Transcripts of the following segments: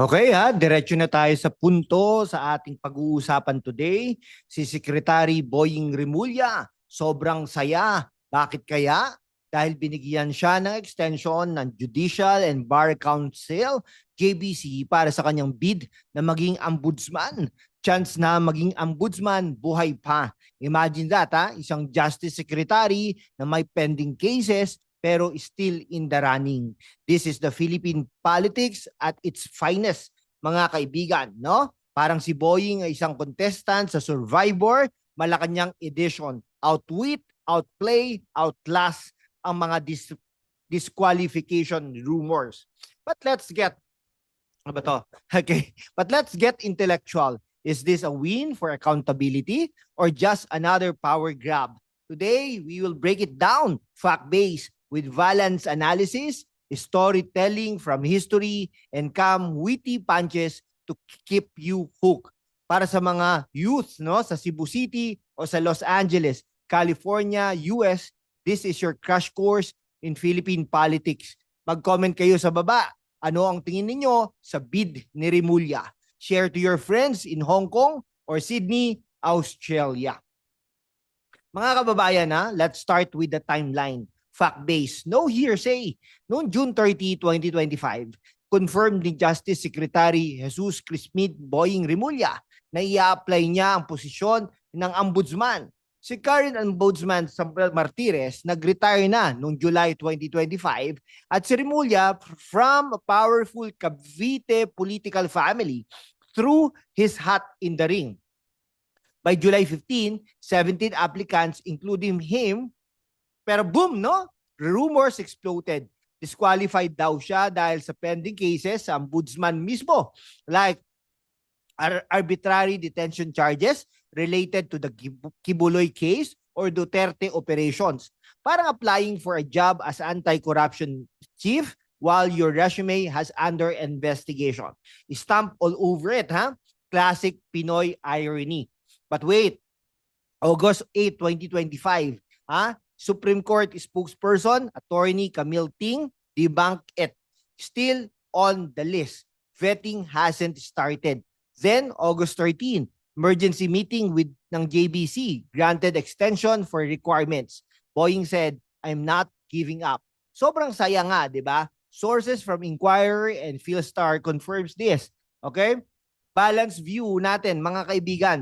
Okay ha, diretso na tayo sa punto sa ating pag-uusapan today. Si Secretary Boying Rimulya, sobrang saya. Bakit kaya? Dahil binigyan siya ng extension ng Judicial and Bar Council, JBC, para sa kanyang bid na maging ombudsman. Chance na maging ombudsman, buhay pa. Imagine that ha, isang justice secretary na may pending cases pero still in the running. This is the Philippine politics at its finest, mga kaibigan, no? Parang si Boying ay isang contestant sa Survivor, Malacanang edition. Outwit, outplay, outlast ang mga dis- disqualification rumors. But let's get ano ba to? Okay. But let's get intellectual. Is this a win for accountability or just another power grab? Today, we will break it down fact-based with balance analysis, storytelling from history, and calm witty punches to keep you hooked. Para sa mga youth no, sa Cebu City o sa Los Angeles, California, US, this is your crash course in Philippine politics. Mag-comment kayo sa baba. Ano ang tingin ninyo sa bid ni Rimulya? Share to your friends in Hong Kong or Sydney, Australia. Mga kababayan, ha, let's start with the timeline fact-based, no hearsay. Noong June 30, 2025, confirmed ni Justice Secretary Jesus Crispin Boying Rimulya na i-apply niya ang posisyon ng ombudsman. Si current ombudsman Samuel Martires nag-retire na noong July 2025 at si Rimulya from a powerful Cavite political family through his hat in the ring. By July 15, 17 applicants including him pero boom, no? Rumors exploded. Disqualified daw siya dahil sa pending cases sa ombudsman mismo. Like ar- arbitrary detention charges related to the Kibuloy case or Duterte operations. Parang applying for a job as anti-corruption chief while your resume has under investigation. Stamp all over it, ha? Classic Pinoy irony. But wait, August 8, 2025, ha? Supreme Court spokesperson, attorney Camille Ting, debunked it. Still on the list. Vetting hasn't started. Then, August 13, emergency meeting with ng JBC, granted extension for requirements. Boeing said, I'm not giving up. Sobrang saya nga, di ba? Sources from Inquirer and Philstar confirms this. Okay? Balance view natin, mga kaibigan.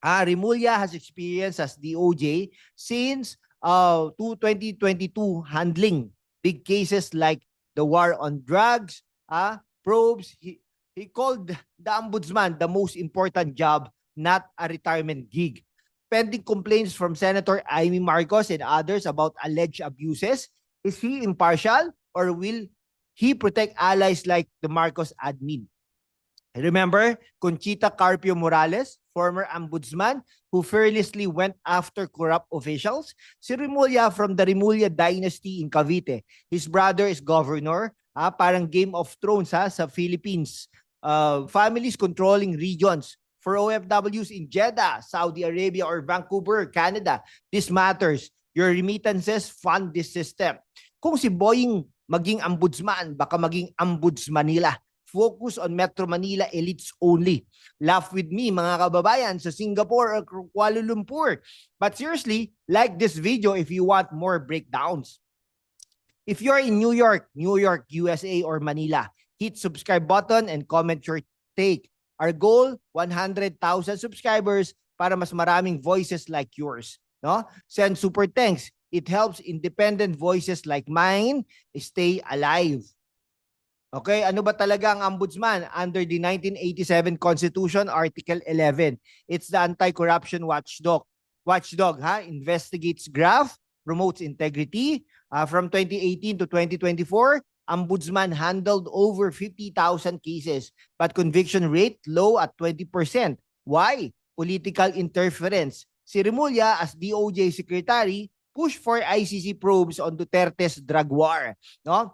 Ah, Rimulya has experience as DOJ since uh, to 2022 handling big cases like the war on drugs, uh, probes. He, he called the ombudsman the most important job, not a retirement gig. Pending complaints from Senator Amy Marcos and others about alleged abuses, is he impartial or will he protect allies like the Marcos admin? Remember Conchita Carpio Morales, former ombudsman who fearlessly went after corrupt officials? Si Rimulya from the Rimulya dynasty in Cavite. His brother is governor, ah, parang Game of Thrones ha, sa Philippines. Uh, families controlling regions for OFWs in Jeddah, Saudi Arabia, or Vancouver, Canada. This matters. Your remittances fund this system. Kung si Boying maging ombudsman, baka maging ombudsman nila focus on Metro Manila elites only. Laugh with me mga kababayan sa Singapore or Kuala Lumpur. But seriously, like this video if you want more breakdowns. If you're in New York, New York, USA, or Manila, hit subscribe button and comment your take. Our goal, 100,000 subscribers para mas maraming voices like yours. No? Send super thanks. It helps independent voices like mine stay alive. Okay, ano ba talaga ang ombudsman under the 1987 Constitution Article 11? It's the anti-corruption watchdog. Watchdog, ha? Investigates graft, promotes integrity. Uh, from 2018 to 2024, ombudsman handled over 50,000 cases, but conviction rate low at 20%. Why? Political interference. Si Remulla as DOJ secretary push for ICC probes on Duterte's drug war, no?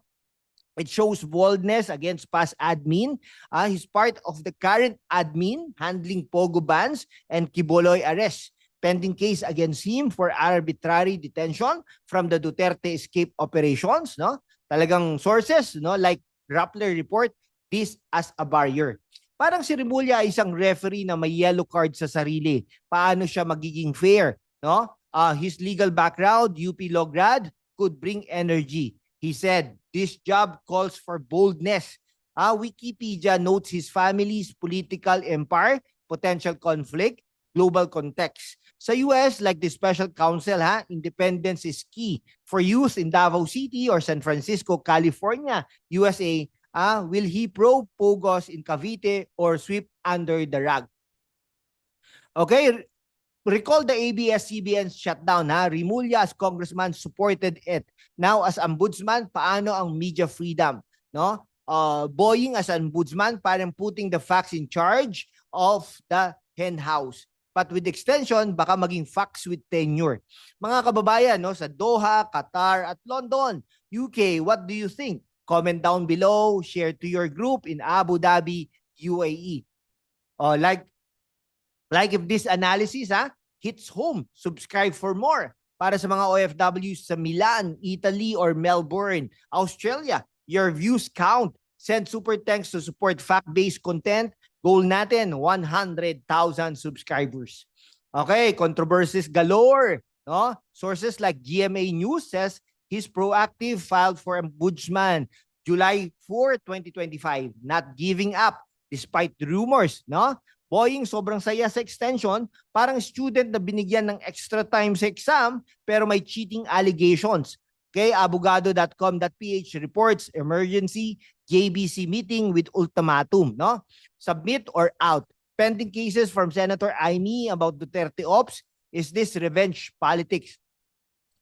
It shows boldness against past admin. Uh, he's part of the current admin handling Pogo bans and Kiboloy arrest. Pending case against him for arbitrary detention from the Duterte escape operations. No? Talagang sources no? like Rappler report, this as a barrier. Parang si Remulla ay isang referee na may yellow card sa sarili. Paano siya magiging fair? No? Uh, his legal background, UP Law grad, could bring energy. He said, this job calls for boldness. Uh, Wikipedia notes his family's political empire, potential conflict, global context. Sa US, like the special counsel, ha, independence is key. For youth in Davao City or San Francisco, California, USA, ah, will he probe Pogos in Cavite or sweep under the rug? Okay, recall the ABS-CBN shutdown ha. Rimulya as congressman supported it. Now as ombudsman, paano ang media freedom? No? Uh, Boying as ombudsman, parang putting the facts in charge of the hen house. But with extension, baka maging facts with tenure. Mga kababayan, no, sa Doha, Qatar, at London, UK, what do you think? Comment down below, share to your group in Abu Dhabi, UAE. Oh, like like if this analysis ha, hits home, subscribe for more. Para sa mga OFWs sa Milan, Italy, or Melbourne, Australia, your views count. Send super thanks to support fact-based content. Goal natin, 100,000 subscribers. Okay, controversies galore. No? Sources like GMA News says He's proactive filed for ombudsman July 4, 2025, not giving up despite rumors, no? Boying sobrang saya sa extension, parang student na binigyan ng extra time sa exam pero may cheating allegations. Okay, abogado.com.ph reports emergency JBC meeting with ultimatum, no? Submit or out. Pending cases from Senator Aimee about Duterte ops. Is this revenge politics?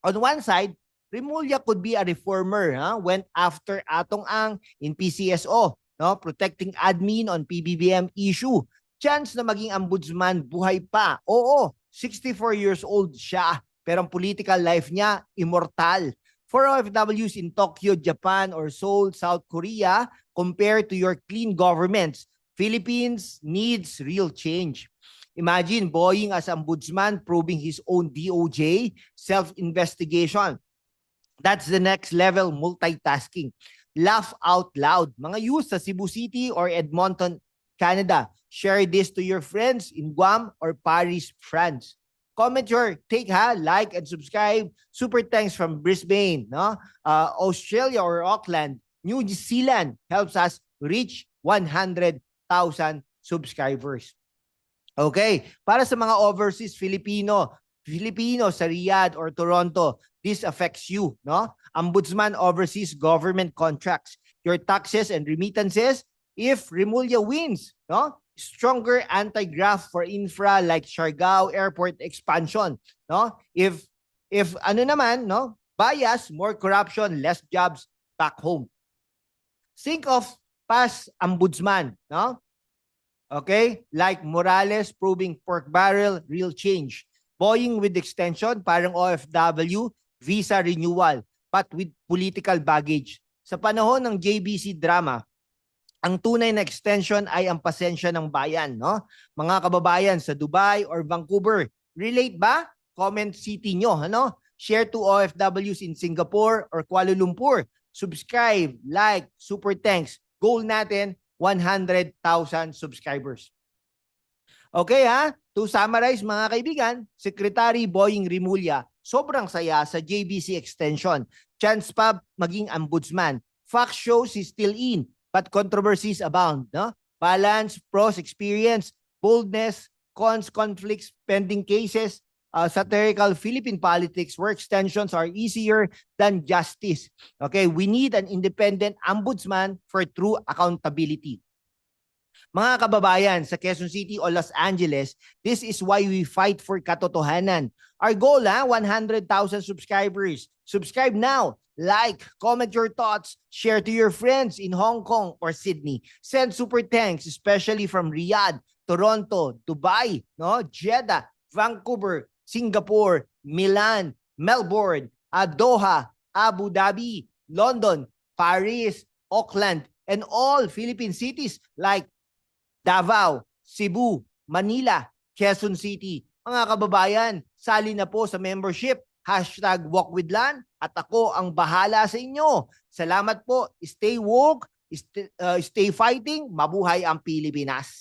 On one side, Remulla could be a reformer, huh? went after Atong Ang in PCSO, no? protecting admin on PBBM issue. Chance na maging ombudsman buhay pa. Oo, 64 years old siya, pero ang political life niya immortal. For OFWs in Tokyo, Japan, or Seoul, South Korea, compared to your clean governments, Philippines needs real change. Imagine Boeing as ombudsman probing his own DOJ self-investigation. That's the next level multitasking. Laugh out loud. Mga youth sa Cebu City or Edmonton, Canada, share this to your friends in Guam or Paris, France. Comment your take ha, like and subscribe. Super thanks from Brisbane, no? Uh, Australia or Auckland, New Zealand helps us reach 100,000 subscribers. Okay, para sa mga overseas Filipino, Filipino sa Riyadh or Toronto, this affects you, no? Ombudsman oversees government contracts, your taxes and remittances. If Remulla wins, no? Stronger anti-graft for infra like Siargao Airport expansion, no? If if ano naman, no? Bias, more corruption, less jobs back home. Think of past ombudsman, no? Okay? Like Morales proving pork barrel, real change. Boeing with extension, parang OFW, visa renewal, but with political baggage. Sa panahon ng JBC drama, ang tunay na extension ay ang pasensya ng bayan, no? Mga kababayan sa Dubai or Vancouver, relate ba? Comment city nyo, ano? Share to OFWs in Singapore or Kuala Lumpur. Subscribe, like, super thanks. Goal natin, 100,000 subscribers. Okay ha? To summarize mga kaibigan, Secretary Boying Rimulya, sobrang saya sa JBC extension. Chance pa maging ombudsman. Fact shows he's still in, but controversies abound. No? Balance, pros, experience, boldness, cons, conflicts, pending cases, uh, satirical Philippine politics where extensions are easier than justice. Okay, we need an independent ombudsman for true accountability. Mga kababayan sa Quezon City o Los Angeles, this is why we fight for katotohanan. Our goal, ha, 100,000 subscribers. Subscribe now. Like, comment your thoughts, share to your friends in Hong Kong or Sydney. Send super thanks, especially from Riyadh, Toronto, Dubai, no, Jeddah, Vancouver, Singapore, Milan, Melbourne, Doha, Abu Dhabi, London, Paris, Auckland, and all Philippine cities like Davao, Cebu, Manila, Quezon City. Mga kababayan, sali na po sa membership. Hashtag walk with LAN at ako ang bahala sa inyo. Salamat po. Stay woke, St- uh, stay fighting, mabuhay ang Pilipinas.